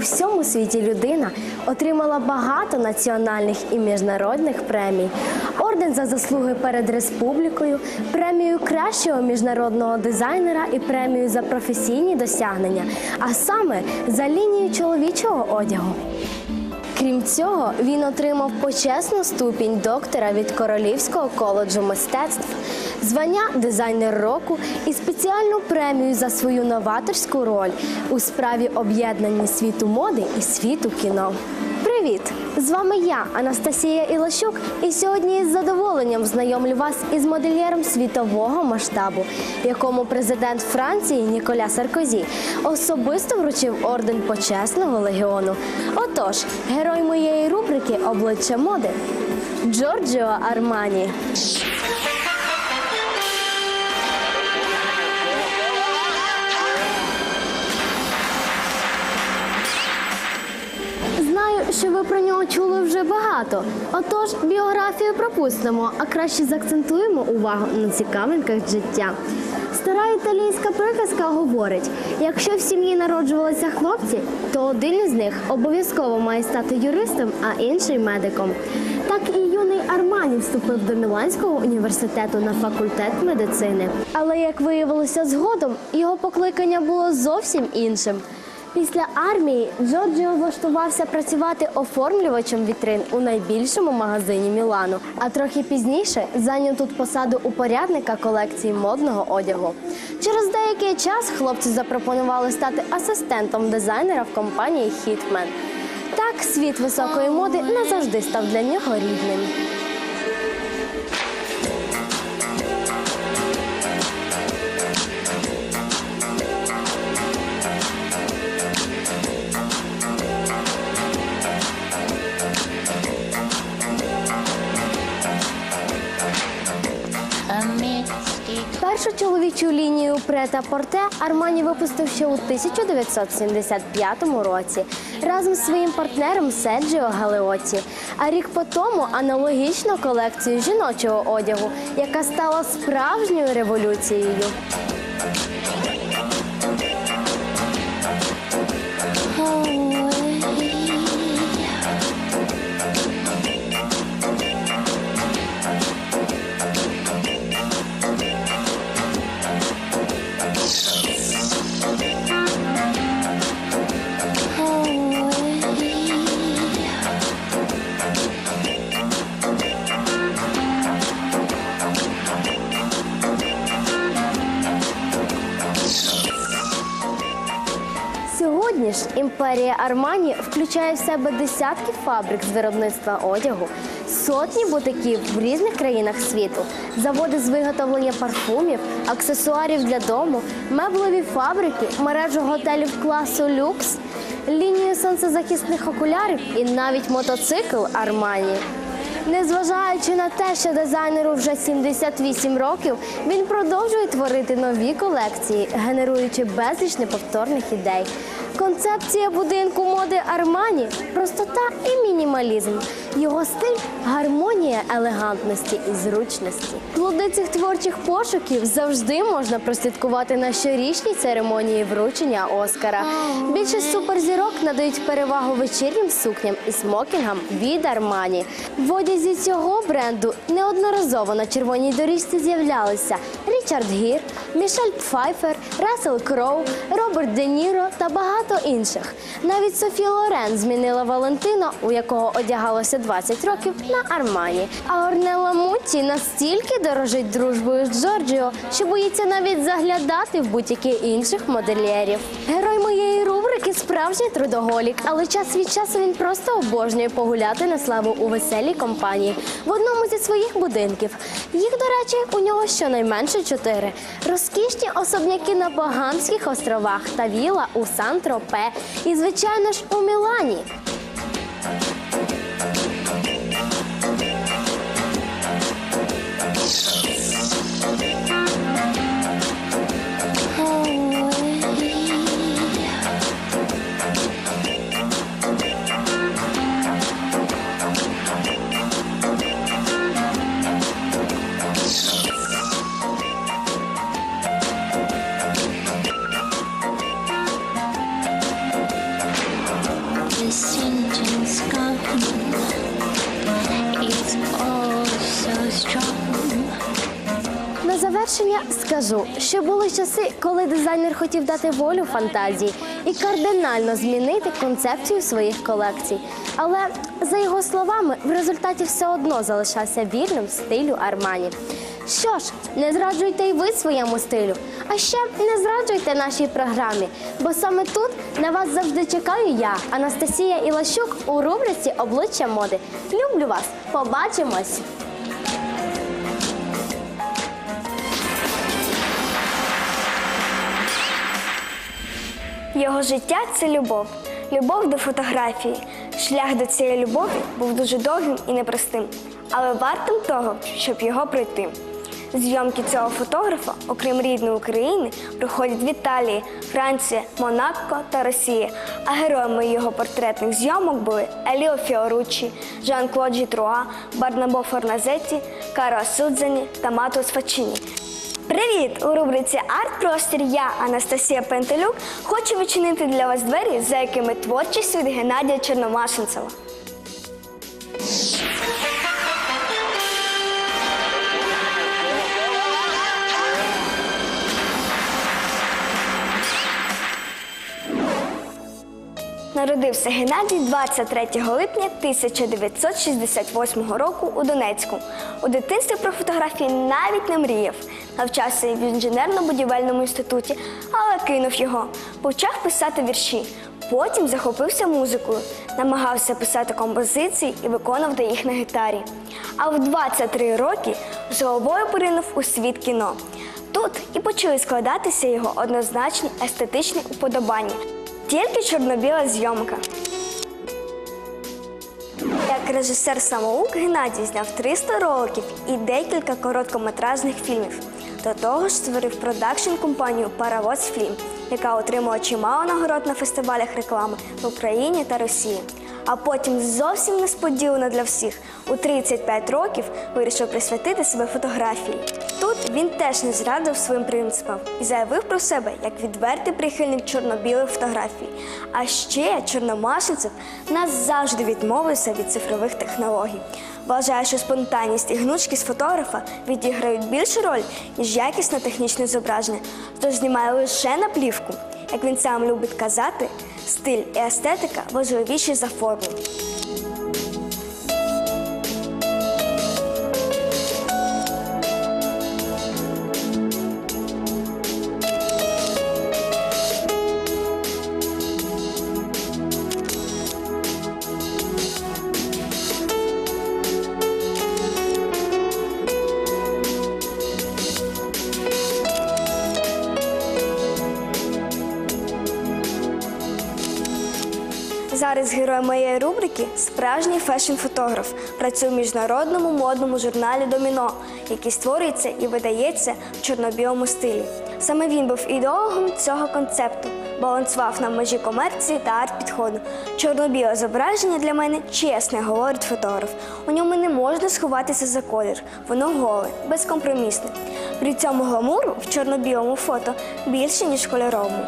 всьому світі людина отримала багато національних і міжнародних премій. Орден за заслуги перед республікою, премію кращого міжнародного дизайнера і премію за професійні досягнення, а саме за лінію чоловічого одягу. Крім цього, він отримав почесну ступінь доктора від Королівського коледжу мистецтв, звання дизайнер року і спеціальну премію за свою новаторську роль у справі об'єднання світу моди і світу кіно. Привіт! З вами я, Анастасія Ілощук, і сьогодні із задоволенням знайомлю вас із модельєром світового масштабу, якому президент Франції Ніколя Саркозі особисто вручив орден почесного легіону. Отож, герой моєї рубрики Обличчя моди Джорджіо Армані. Що ви про нього чули вже багато. Отож, біографію пропустимо, а краще заакцентуємо увагу на цікавинках життя. Стара італійська приказка говорить: якщо в сім'ї народжувалися хлопці, то один із них обов'язково має стати юристом, а інший медиком. Так і юний Армані вступив до Міланського університету на факультет медицини. Але як виявилося згодом, його покликання було зовсім іншим. Після армії Джорджіо влаштувався працювати оформлювачем вітрин у найбільшому магазині Мілану, а трохи пізніше зайняв тут посаду упорядника колекції модного одягу. Через деякий час хлопцю запропонували стати асистентом дизайнера в компанії Хітмен. Так світ високої моди назавжди став для нього рідним. Першу чоловічу лінію Прета Порте Армані випустив ще у 1975 році разом з своїм партнером Седжіо Галеоті. А рік по тому аналогічну колекцію жіночого одягу, яка стала справжньою революцією. Імперія Армані включає в себе десятки фабрик з виробництва одягу, сотні бутиків в різних країнах світу, заводи з виготовлення парфумів, аксесуарів для дому, меблеві фабрики, мережу готелів класу люкс, лінію сонцезахисних окулярів і навіть мотоцикл Армані. Незважаючи на те, що дизайнеру вже 78 років, він продовжує творити нові колекції, генеруючи безліч неповторних ідей. Концепція будинку моди Армані простота і мінімалізм. Його стиль гармонія елегантності і зручності. Плоди цих творчих пошуків завжди можна прослідкувати на щорічній церемонії вручення Оскара. Більшість суперзірок надають перевагу вечірнім сукням і смокінгам від Армані. В одязі цього бренду неодноразово на червоній доріжці з'являлися Річард Гір, Мішель Пфайфер, Рассел Кроу, Роберт Де Ніро та багато інших. Навіть Софі Лорен змінила Валентина, у якого одягалося 20 років, на Армані. А Орнелла Мутті настільки дорожить дружбою з Джорджіо, що боїться навіть заглядати в будь-які інших модельєрів. Герой моєї рубрики справжній трудоголік, але час від часу він просто обожнює погуляти на славу у веселій компанії в одному зі своїх будинків. Їх, до речі, у нього щонайменше чотири. Розкішні особняки на Багамських островах та віла у Сан-Тропе. І, звичайно ж, у Мілані. На завершення скажу, що були часи, коли дизайнер хотів дати волю фантазії і кардинально змінити концепцію своїх колекцій. Але за його словами, в результаті все одно залишався вірним стилю Армані. Що ж, не зраджуйте й ви своєму стилю а ще не зраджуйте нашій програмі, бо саме тут на вас завжди чекаю я, Анастасія Ілащук, у рубриці Обличчя моди. Люблю вас! Побачимось! Його життя це любов, любов до фотографії. Шлях до цієї любові був дуже довгим і непростим, але вартим того, щоб його пройти. Зйомки цього фотографа, окрім рідної України, проходять в Італії, Франції, Монако та Росії. А героями його портретних зйомок були Еліо Фіоруччі, Жан-Клод Жітруа, Барнабо Форназеті, Каро Судзані та Матус Фачіні. Привіт! У рубриці Арт Простір я, Анастасія Пентелюк, хочу відчинити для вас двері, за якими творчість від Геннадія Чорномашинцева. Народився Геннадій 23 липня 1968 року у Донецьку. У дитинстві про фотографії навіть не мріяв. Навчався в інженерно-будівельному інституті, але кинув його. Почав писати вірші. Потім захопився музикою, намагався писати композиції і виконувати їх на гітарі. А в 23 роки з головою поринув у світ кіно. Тут і почали складатися його однозначні естетичні уподобання. Тільки чорно-біла зйомка. Як режисер самоук Геннадій зняв 300 роликів і декілька короткометражних фільмів. До того ж створив продакшн компанію Паровоз Фільм, яка отримала чимало нагород на фестивалях реклами в Україні та Росії. А потім зовсім несподівано для всіх у 35 років вирішив присвятити себе фотографії. Тут він теж не зрадив своїм принципам і заявив про себе як відвертий прихильник чорно-білих фотографій. А ще чорномашинцев назавжди відмовився від цифрових технологій. Вважає, що спонтанність і гнучкість фотографа відіграють більшу роль, ніж якісне технічне зображення, тож знімає лише на плівку. Як він сам любить казати, стиль і естетика важливіші за форму. Справжній фешн-фотограф. Працює в міжнародному модному журналі Доміно, який створюється і видається в чорно-білому стилі. Саме він був ідеологом цього концепту, балансував на межі комерції та арт-підходу. Чорно-біле зображення для мене чесне, говорить фотограф. У ньому не можна сховатися за колір. Воно голе, безкомпромісне. При цьому гламуру в чорно-білому фото більше, ніж кольоровому.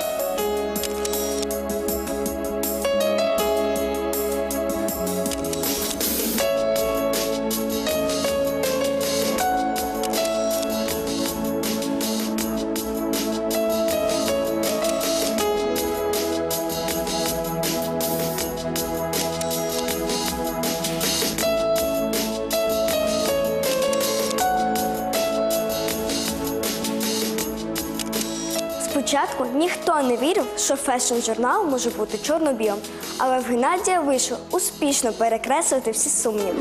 Що фешн-журнал може бути чорно-білим, але в Геннадія вийшло успішно перекреслити всі сумніви.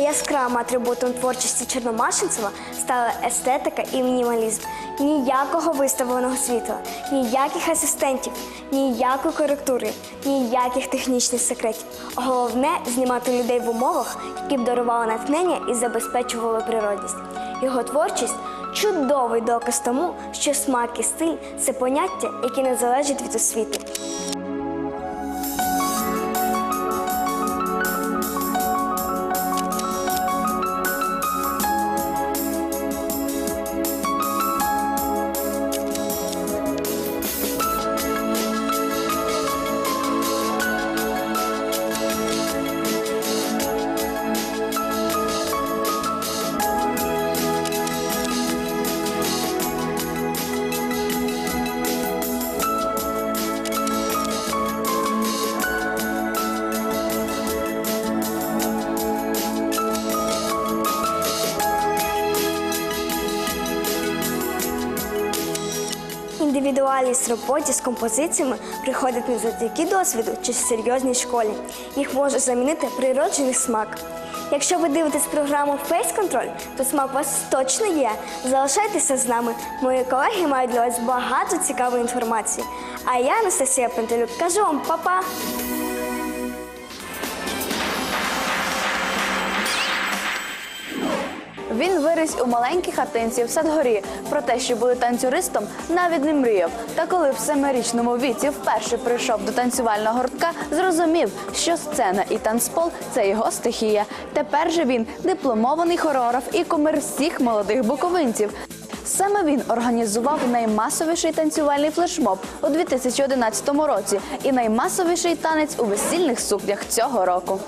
Яскравим атрибутом творчості Чорномашинцева стала естетика і мінімалізм. Ніякого виставленого світла, ніяких асистентів, ніякої коректури, ніяких технічних секретів. Головне знімати людей в умовах, які б дарували натхнення і забезпечували природність. Його творчість чудовий доказ тому, що смак і стиль це поняття, які не залежать від освіти. Роботі з композиціями приходить не завдяки досвіду чи серйозній школі. Їх може замінити природжений смак. Якщо ви дивитесь програму Face Control, то смак у вас точно є. Залишайтеся з нами. Мої колеги мають для вас багато цікавої інформації. А я, Анастасія Пентелюк, кажу вам па-па! Він виріс у маленькій хатинці в Садгорі. Про те, що бути танцюристом, навіть не мріяв. Та коли в семирічному віці вперше прийшов до танцювального гуртка, зрозумів, що сцена і танцпол це його стихія. Тепер же він дипломований хореограф і кумир всіх молодих буковинців. Саме він організував наймасовіший танцювальний флешмоб у 2011 році і наймасовіший танець у весільних сукнях цього року.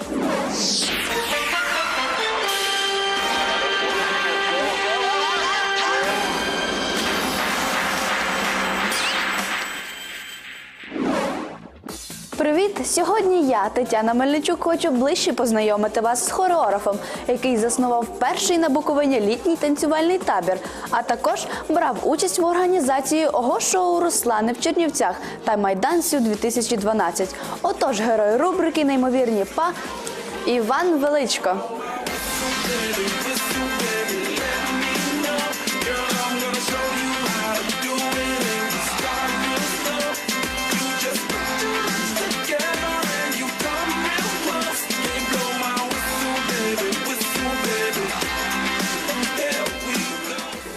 Привіт! Сьогодні я, Тетяна Мельничук, хочу ближче познайомити вас з хореографом, який заснував перший на Буковині літній танцювальний табір, а також брав участь в організації ого шоу Руслани в Чернівцях та Майданцю 2012. Отож, герой рубрики Неймовірні па Іван Величко.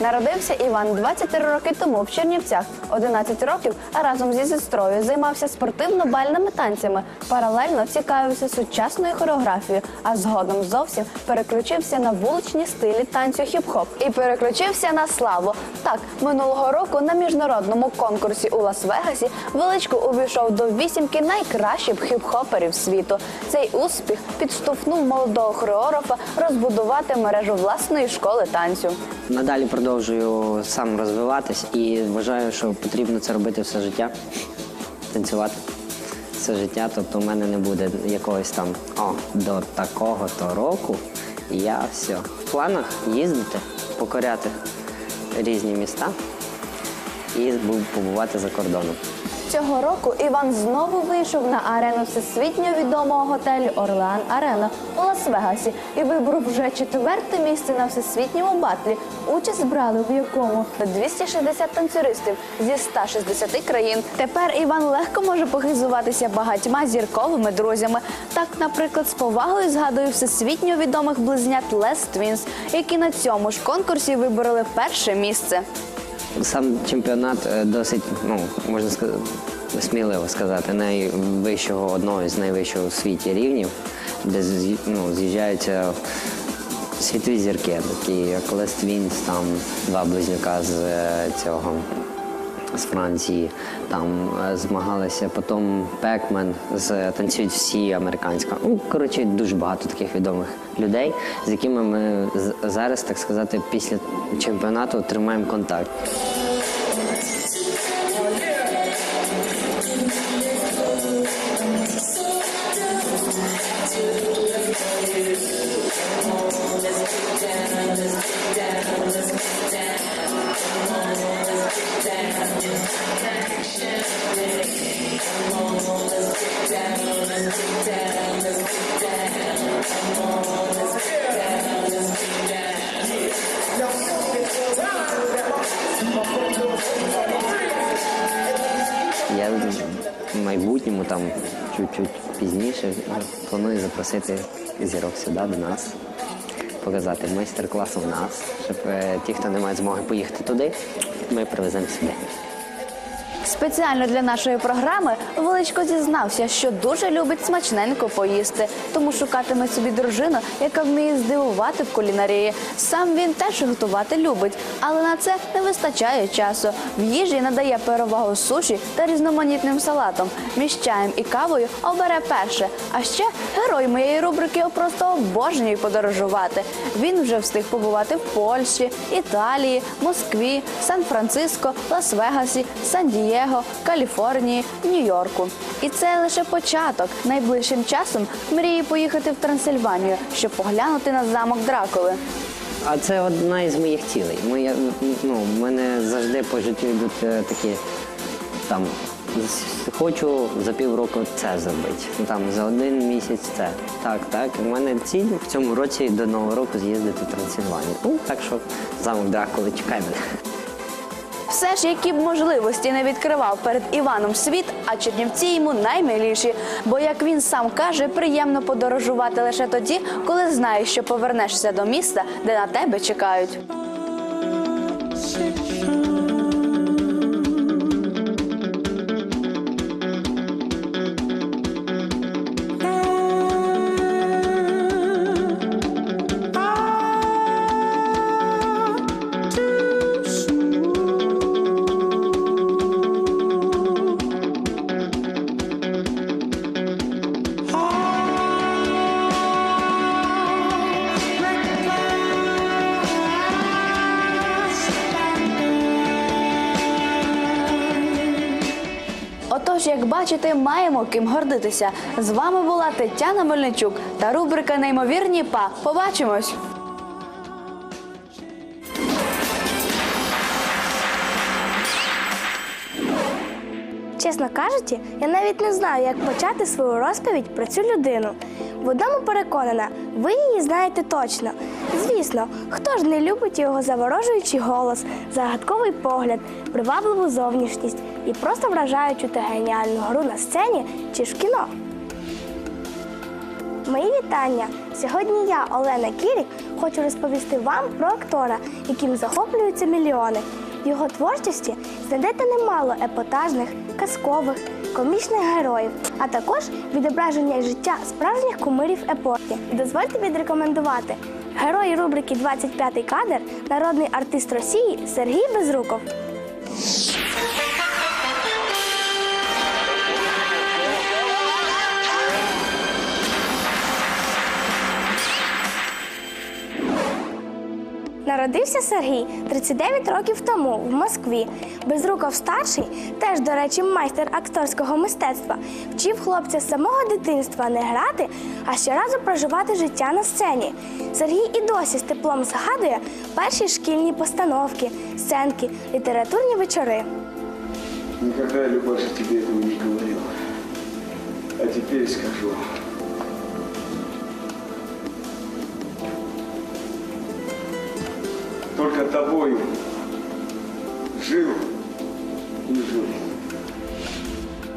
Народився Іван 23 роки тому в Чернівцях. 11 років а разом зі сестрою займався спортивно-бальними танцями. Паралельно цікавився сучасною хореографією, а згодом зовсім переключився на вуличні стилі танцю хіп-хоп і переключився на славу. Так, минулого року на міжнародному конкурсі у Лас-Вегасі величко увійшов до вісімки найкращих хіп-хоперів світу. Цей успіх підштовхнув молодого хореографа розбудувати мережу власної школи танцю. Надалі продовжую сам розвиватись і вважаю, що потрібно це робити все життя, танцювати все життя. Тобто в мене не буде якогось там о, до такого-то року. Я все. В планах їздити, покоряти різні міста і побувати за кордоном. Цього року Іван знову вийшов на арену всесвітньо відомого готелю Орлеан Арена у Лас-Вегасі і вибрав вже четверте місце на всесвітньому батлі. Участь брали в якому 260 танцюристів зі 160 країн. Тепер Іван легко може похизуватися багатьма зірковими друзями. Так, наприклад, з повагою згадує всесвітньо відомих близнят Лес Твінс, які на цьому ж конкурсі вибороли перше місце. Сам чемпіонат е, досить, ну, можна сказати, сміливо сказати, найвищого, одного з найвищого у світі рівнів, де ну, з'їжджаються світові зірки, такі як Лес Твінс, там два близнюка з е, цього. З Франції там е, змагалися потім Пекмен з танцюють всі американська. Ну коротше, дуже багато таких відомих людей, з якими ми зараз, так сказати, після чемпіонату тримаємо контакт. Майбутньому там чуть-чуть пізніше планую запросити зірок сюди до нас, показати майстер-клас у нас, щоб е, ті, хто не має змоги поїхати туди, ми привеземо сюди. Спеціально для нашої програми Величко зізнався, що дуже любить смачненько поїсти, тому шукатиме собі дружину, яка вміє здивувати в кулінарії. Сам він теж готувати любить, але на це не вистачає часу. В їжі надає перевагу суші та різноманітним салатам. Між чаєм і кавою обере перше. А ще герой моєї рубрики просто обожнює подорожувати. Він вже встиг побувати в Польщі, Італії, Москві, Сан-Франциско, Лас-Вегасі, Сан-Дієго, Каліфорнії, Нью-Йорку. І це лише початок. Найближчим часом мріє поїхати в Трансильванію, щоб поглянути на замок Дракули. А це одна із моїх цілей. Моя, ну, мене завжди по життю йдуть е, такі там хочу за півроку це зробити. Ну, Там за один місяць це. Так, так. У мене ціль в цьому році до Нового року з'їздити в Трансильванію. Ну, так що замок Дракули чекай мене. Все ж, які б можливості не відкривав перед Іваном світ, а Чернівці йому наймиліші. Бо, як він сам каже, приємно подорожувати лише тоді, коли знаєш, що повернешся до міста, де на тебе чекають. Бачите, маємо ким гордитися. З вами була Тетяна Мельничук та рубрика Неймовірні па. Побачимось! Чесно кажучи, я навіть не знаю, як почати свою розповідь про цю людину. В одному переконана, ви її знаєте точно. Звісно, хто ж не любить його заворожуючий голос, загадковий погляд, привабливу зовнішність і просто вражаючу та геніальну гру на сцені чи ж кіно. Мої вітання! Сьогодні я, Олена Кірік, хочу розповісти вам про актора, яким захоплюються мільйони. В його творчості знайдете немало епатажних, казкових, комічних героїв, а також відображення життя справжніх кумирів епохи. Дозвольте відрекомендувати герой рубрики «25 кадр, народний артист Росії Сергій Безруков. Народився Сергій 39 років тому в Москві. Безруков старший, теж, до речі, майстер акторського мистецтва, вчив хлопця з самого дитинства не грати, а щоразу проживати життя на сцені. Сергій і досі з теплом згадує перші шкільні постановки, сценки, літературні вечори. Я, Любаша, тебе этого не говорил. А теперь скажу. Тобою жил и жил.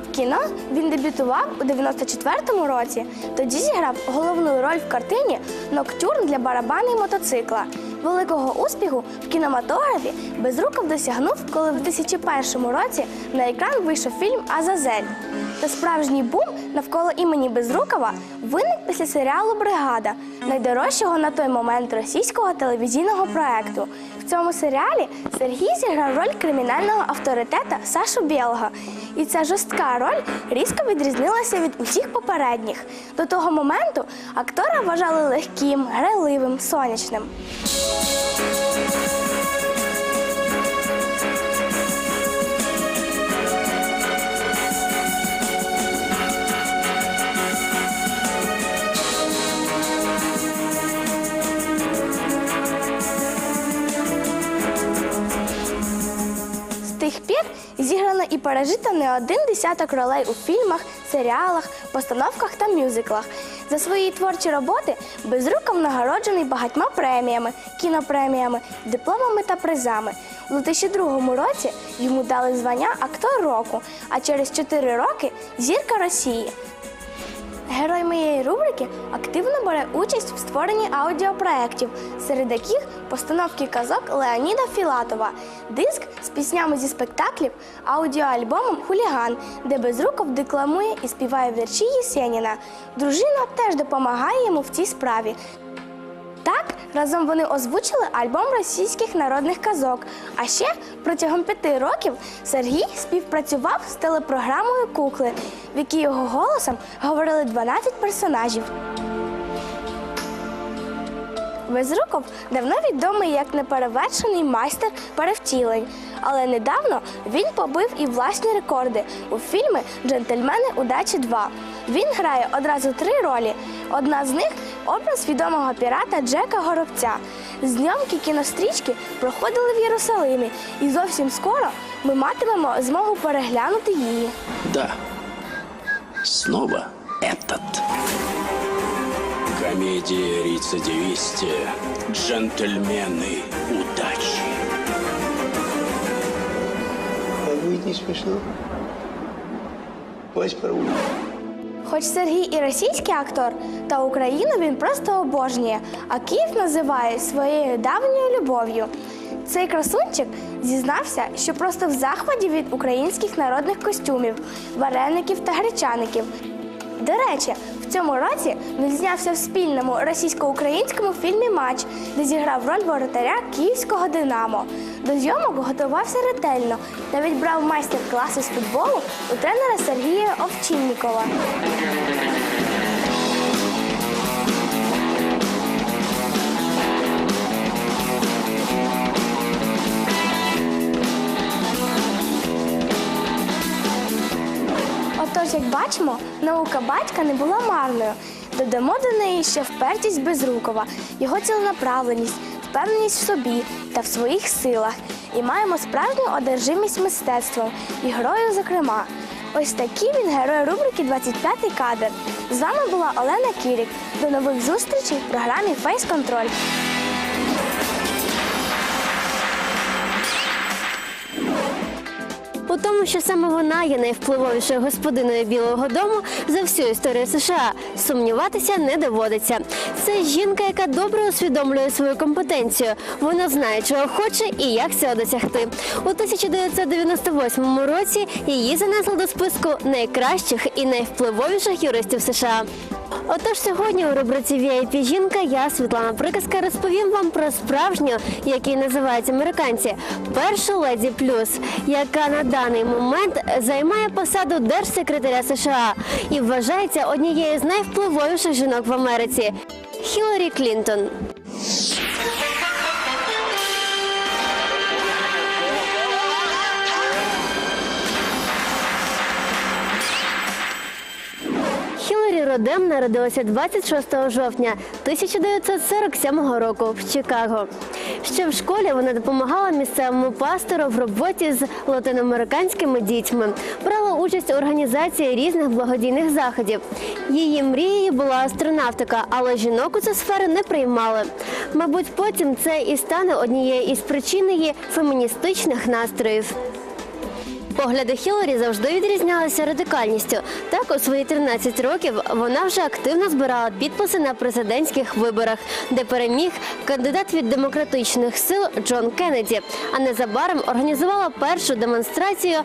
В Кіно він дебютував у 94-му році. Тоді зіграв головну роль в картині Ноктюрн для барабана і мотоцикла. Великого успіху в кінематографі Безруков досягнув, коли в 2001 році на екран вийшов фільм Азазель. Та справжній бум навколо імені Безрукова виник після серіалу Бригада, найдорожчого на той момент російського телевізійного проекту. В цьому серіалі Сергій зіграв роль кримінального авторитета Сашу Білого. І ця жорстка роль різко відрізнилася від усіх попередніх. До того моменту актора вважали легким, грайливим, сонячним. Зіграно і пережито не один десяток ролей у фільмах, серіалах, постановках та мюзиклах. За свої творчі роботи Безруков нагороджений багатьма преміями, кінопреміями, дипломами та призами. У 2002 році йому дали звання актор року, а через 4 роки зірка Росії. Герой моєї рубрики активно бере участь в створенні аудіопроєктів, серед яких постановки казок Леоніда Філатова, диск з піснями зі спектаклів, аудіоальбомом Хуліган, де Безруков декламує і співає вірші Єсеніна. Дружина теж допомагає йому в цій справі. Разом вони озвучили альбом російських народних казок. А ще протягом п'яти років Сергій співпрацював з телепрограмою Кукли, в якій його голосом говорили 12 персонажів. Безруков давно відомий як неперевершений майстер перевтілень, але недавно він побив і власні рекорди у фільмі Джентльмени удачі 2. Він грає одразу три ролі. Одна з них образ відомого пірата Джека Горобця. Зйомки кінострічки проходили в Єрусалимі, і зовсім скоро ми матимемо змогу переглянути її. Да. Снова этот. Комедия рецидивисте. Джентльмены удачи. А будет не смешно. Вась порву. Хоч Сергій і російський актор, та Україну він просто обожнює, а Київ називає своєю давньою любов'ю. Цей красунчик зізнався, що просто в захваті від українських народних костюмів, вареників та гречаників. До речі, цьому році він знявся в спільному російсько-українському фільмі Матч, де зіграв роль воротаря київського Динамо. До зйомок готувався ретельно. Навіть брав майстер-класи з футболу у тренера Сергія Овчиннікова. Як бачимо, наука батька не була марною. Додамо до неї ще впертість Безрукова, його ціленаправленість, впевненість в собі та в своїх силах. І маємо справжню одержимість мистецтвом і грою, зокрема. Ось такі він герой рубрики «25-й кадр. З вами була Олена Кірік. До нових зустрічей в програмі Фейс Контроль. Тому, що саме вона є найвпливовішою господиною Білого Дому за всю історію США, сумніватися не доводиться. Це жінка, яка добре усвідомлює свою компетенцію. Вона знає, чого хоче і як цього досягти. У 1998 році її занесли до списку найкращих і найвпливовіших юристів США. Отож, сьогодні у рубриці VIP жінка я, Світлана Приказка, розповім вам про справжню, який називають американці, першу леді плюс, яка на даний момент займає посаду держсекретаря США і вважається однією з найвпливовіших жінок в Америці Хіларі Клінтон. Родем народилася 26 жовтня 1947 року в Чикаго. Ще в школі вона допомагала місцевому пастору в роботі з латиноамериканськими дітьми, брала участь у організації різних благодійних заходів. Її мрією була астронавтика, але жінок у цю сферу не приймали. Мабуть, потім це і стане однією із причин її феміністичних настроїв. Погляди Хіларі завжди відрізнялися радикальністю. Так, у свої 13 років вона вже активно збирала підписи на президентських виборах, де переміг кандидат від демократичних сил Джон Кеннеді. А незабаром організувала першу демонстрацію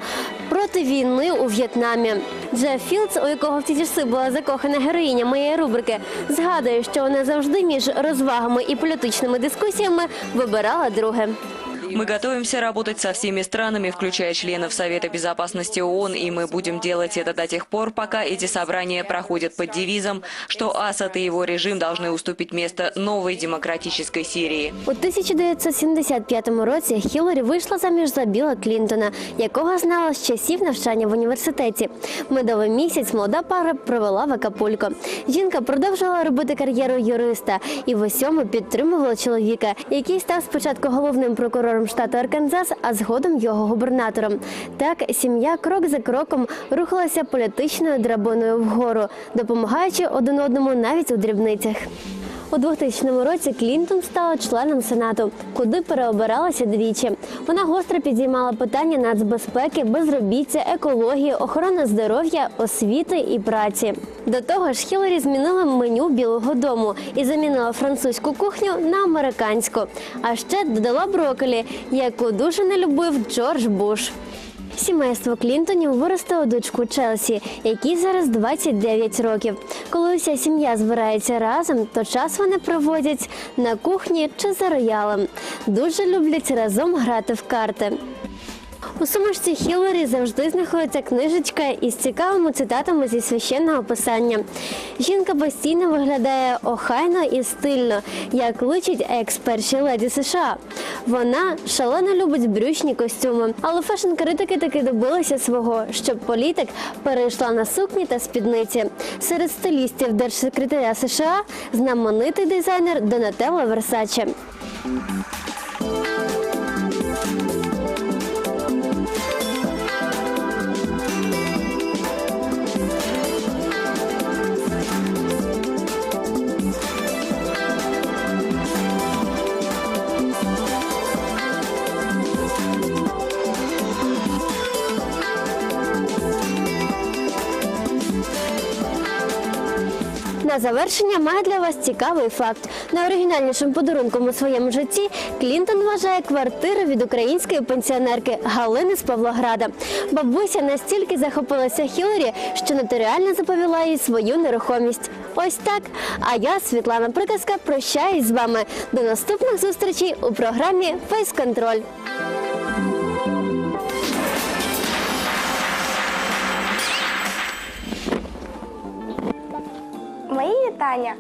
проти війни у В'єтнамі. Джеф Філдс, у якого в ті часи була закохана героїня моєї рубрики, згадує, що вона завжди між розвагами і політичними дискусіями вибирала друге. Мы готовимся работать со всеми странами, включая членов Совета Безопасности ООН, и мы будем делать это до тех пор, пока эти собрания проходят под девизом, что Асад и его режим должны уступить место новой демократической Сирии. У 1975 році Хіларі вийшла заміж за Біла Клінтона, якого знала з часів навчання в університеті. Медовий місяць молода пара провела в Акапулько. Жінка продовжувала робити кар'єру юриста і в усьому підтримувала чоловіка, який став спочатку головним прокурором штату Арканзас, а згодом його губернатором. Так сім'я крок за кроком рухалася політичною драбиною вгору, допомагаючи один одному навіть у дрібницях. У 2000 році Клінтон стала членом сенату, куди переобиралася двічі. Вона гостро підіймала питання нацбезпеки, безробіття, екології, охорони здоров'я, освіти і праці. До того ж, Хіларі змінила меню Білого Дому і замінила французьку кухню на американську. А ще додала брокколі, яку дуже не любив Джордж Буш. Сімейство Клінтонів виростило дочку Челсі, якій зараз 29 років. Коли уся сім'я збирається разом, то час вони проводять на кухні чи за роялем. Дуже люблять разом грати в карти. У сумочці Хіларі завжди знаходиться книжечка із цікавими цитатами зі священного писання. Жінка постійно виглядає охайно і стильно, як личить екс-першій леді США. Вона шалено любить брючні костюми, але фешн-критики таки добилися свого, щоб політик перейшла на сукні та спідниці. Серед стилістів держсекретаря США знаменитий дизайнер Донателло Версаче. Завершення має для вас цікавий факт. Найоригінальнішим подарунком у своєму житті Клінтон вважає квартиру від української пенсіонерки Галини з Павлограда. Бабуся настільки захопилася Хіларі, що нотаріально заповіла їй свою нерухомість. Ось так. А я, Світлана Приказка, прощаюсь з вами. До наступних зустрічей у програмі Фейс Контроль. Мої вітання.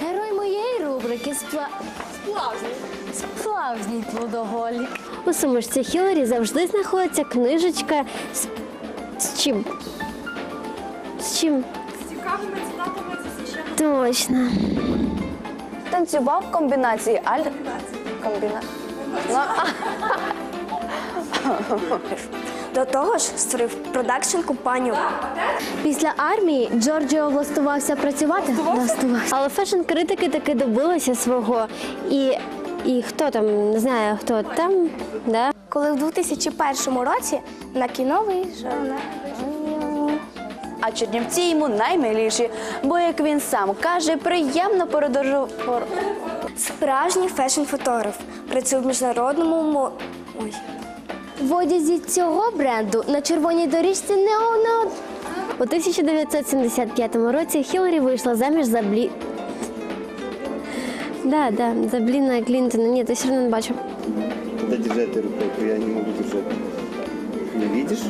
Герой моєї рубрики спла... сплавжній. Сплавжній плодоголік. У сумочці Хіларі завжди знаходиться книжечка з, з чим? З чим? З цікавими цитатами Точно. Танцював в комбінації аль... Комбіна... Ну, а, До того ж, створив продакшн компанію. Після армії Джорджіо влаштувався працювати. Влаштувався. Але фешн-критики таки добилися свого. І, і хто там, не знаю, хто там, да? Коли в 2001 році на кіно вийшов на а Чернівці йому наймиліші, бо, як він сам каже, приємно подорожу... пор- справжній фешн-фотограф. Працює в міжнародному мо... Ой. В одязі цього бренду на червоній доріжці не не У 1975 році Хіларі вийшла заміж за Блі. Да, да, за Бліна Клінтона. Ні, ти все одно не бачу. Куда держать эту рукой? Я не могу держать. Не видишь?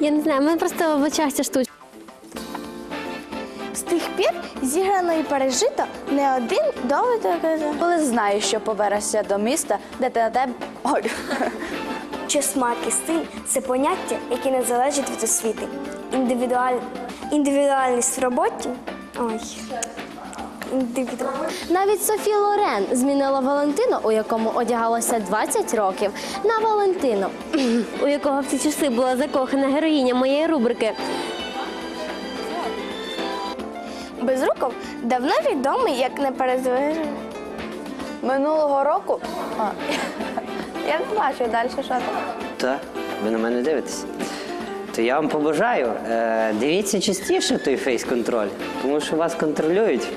Я не знаю, в мене просто в очах ця штучка. З тих пір зіграно і пережито не один довідок. Коли знаєш, що повернешся до міста, де ти на тебе. Ой. Що смак і стиль це поняття, яке не залежить від освіти. Індивідуаль... Індивідуальність в роботі. Ой. Навіть Софі Лорен змінила Валентино, у якому одягалося 20 років, на Валентино, у якого в ці часи була закохана героїня моєї рубрики. Безруков давно відомий як неперезважений. Минулого року. А, я не бачу далі, що там. Та, ви на мене дивитесь. То я вам побажаю, е, дивіться частіше той фейс-контроль, тому що вас контролюють.